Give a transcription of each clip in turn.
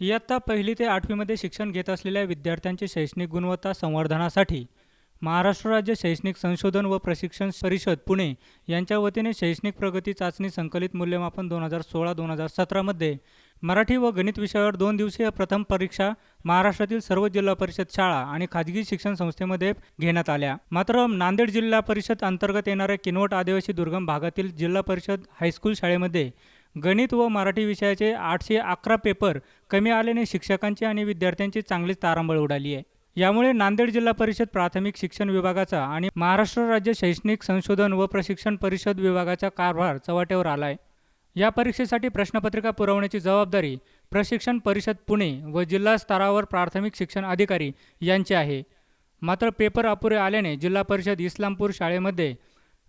इयत्ता पहिली ते आठवीमध्ये शिक्षण घेत असलेल्या विद्यार्थ्यांची शैक्षणिक गुणवत्ता संवर्धनासाठी महाराष्ट्र राज्य शैक्षणिक संशोधन व प्रशिक्षण परिषद पुणे यांच्या वतीने शैक्षणिक प्रगती चाचणी संकलित मूल्यमापन दोन हजार सोळा दोन हजार सतरामध्ये मराठी व गणित विषयावर दोन दिवसीय प्रथम परीक्षा महाराष्ट्रातील सर्व जिल्हा परिषद शाळा आणि खाजगी शिक्षण संस्थेमध्ये घेण्यात आल्या. मात्र नांदेड जिल्हा परिषद अंतर्गत येणाऱ्या किनवट आदिवासी दुर्गम भागातील जिल्हा परिषद हायस्कूल शाळेमध्ये गणित व मराठी विषयाचे आठशे अकरा पेपर कमी आल्याने शिक्षकांची आणि विद्यार्थ्यांची चांगलीच तारांबळ उडाली आहे. यामुळे नांदेड जिल्हा परिषद प्राथमिक शिक्षण विभागाचा आणि महाराष्ट्र राज्य शैक्षणिक संशोधन व प्रशिक्षण परिषद विभागाचा कारभार चव्हाट्यावर आला आहे या परीक्षेसाठी प्रश्नपत्रिका पुरवण्याची जबाबदारी प्रशिक्षण परिषद पुणे व जिल्हा स्तरावर प्राथमिक शिक्षण अधिकारी यांची आहे. मात्र पेपर अपुरे आल्याने जिल्हा परिषद इस्लामपूर शाळेमध्ये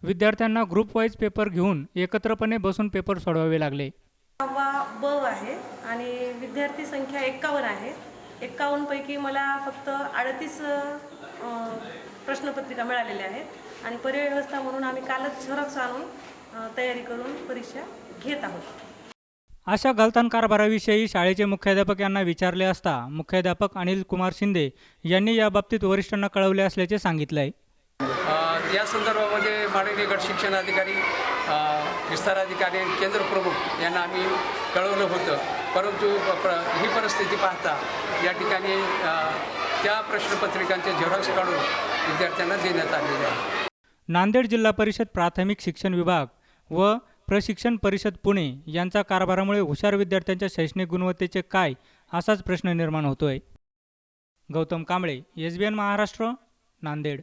विद्यार्थ्यांना ग्रुप वाईज पेपर घेऊन एकत्रपणे बसून पेपर सोडवावे लागले. ब आहे आणि विद्यार्थी संख्या एक्कावन्न आहे. एक्कावन्नपैकी मला फक्त अडतीस प्रश्नपत्रिका मिळालेल्या आहेत. आणि परिव्यवस्था म्हणून आम्ही कालच झेरॉक्स आणून तयारी करून परीक्षा घेत आहोत. अशा गलतान कारभाराविषयी शाळेचे मुख्याध्यापक यांना विचारले असता मुख्याध्यापक अनिल कुमार शिंदे यांनी याबाबतीत वरिष्ठांना कळवले असल्याचे सांगितलं आहे या संदर्भामध्ये माननीय गट शिक्षण अधिकारी विस्तार अधिकारी केंद्र प्रमुख यांना आम्ही कळवलं होतं. परंतु प्र ही परिस्थिती पाहता या ठिकाणी त्या प्रश्नपत्रिकांचे झेरॉक्स काढून विद्यार्थ्यांना देण्यात आलेले आहे. नांदेड जिल्हा परिषद प्राथमिक शिक्षण विभाग व प्रशिक्षण परिषद पुणे यांचा कारभारामुळे हुशार विद्यार्थ्यांच्या शैक्षणिक गुणवत्तेचे काय असाच प्रश्न निर्माण होतोय. Gautam Kamble S B N Maharashtra Nanded.